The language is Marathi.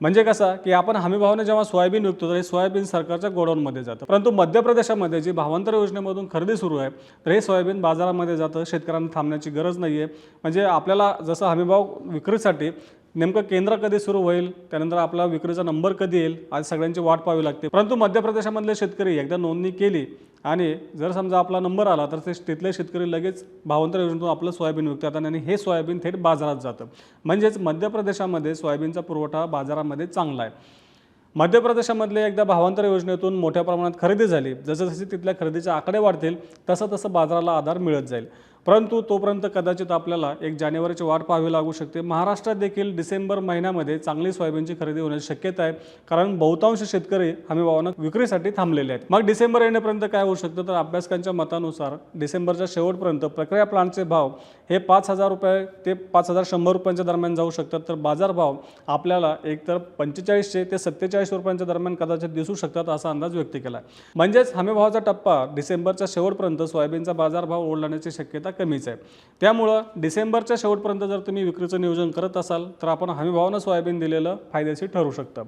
म्हणजे कसं की आपण हमीभावाने जेव्हा सोयाबीन विकतो तर हे सोयाबीन सरकारच्या गोडाऊनमध्ये जातं. परंतु मध्य प्रदेशामध्ये जी भावांतर योजनेमधून खरेदी सुरू आहे तर हे सोयाबीन बाजारामध्ये जातं शेतकऱ्यांना थांबण्याची गरज नाही आहे म्हणजे आपल्याला जसं हमीभाव विक्रीसाठी नेमकं केंद्र कधी सुरू होईल? त्यानंतर आपला विक्रीचा नंबर कधी येईल? आज सगळ्यांची वाट पाहावी लागते. परंतु मध्य प्रदेशामधले शेतकरी एकदा नोंदणी केली आणि जर समजा आपला नंबर आला तर ते तिथले शेतकरी लगेच भावांतर योजनेतून आपलं सोयाबीन विकतात आणि हे सोयाबीन थेट बाजारात जातं. म्हणजेच मध्य प्रदेशामध्ये सोयाबीनचा पुरवठा बाजारामध्ये चांगला आहे. मध्य प्रदेशामधले एकदा भावांतर योजनेतून मोठ्या प्रमाणात खरेदी झाली. जसं जसे तिथल्या खरेदीचे आकडे वाढतील तसं तसं बाजाराला आधार मिळत जाईल. परंतु तोपर्यंत कदाचित आपल्याला एक जानेवारीची वाट पाहावी लागू शकते. महाराष्ट्रात देखील डिसेंबर महिन्यामध्ये चांगली सोयाबीनची खरेदी होण्याची शक्यता आहे. कारण बहुतांश शेतकरी हमी भावानं विक्रीसाठी थांबलेले आहेत. मग डिसेंबर येण्यापर्यंत काय होऊ शकतं? तर अभ्यासकांच्या मतानुसार डिसेंबरच्या शेवटपर्यंत प्रक्रिया प्लांटचे भाव हे पाच हजार रुपये ते पाच हजार शंभर रुपयांच्या दरम्यान जाऊ शकतात. तर बाजारभाव आपल्याला एकतर पंचेचाळीसशे ते सत्तेचाळीस रुपयांच्या दरम्यान कदाचित दिसू शकतात असा अंदाज व्यक्त केला आहे म्हणजेच हमीभावाचा टप्पा डिसेंबरच्या शेवटपर्यंत सोयाबीनचा बाजारभाव ओढण्याची शक्यता कमीच आहे. त्यामुळं डिसेंबरच्या शेवटपर्यंत जर तुम्ही विक्रीचं नियोजन करत असाल तर आपण हमीभावानं सोयाबीन दिलेलं फायद्याशी ठरू शकतं.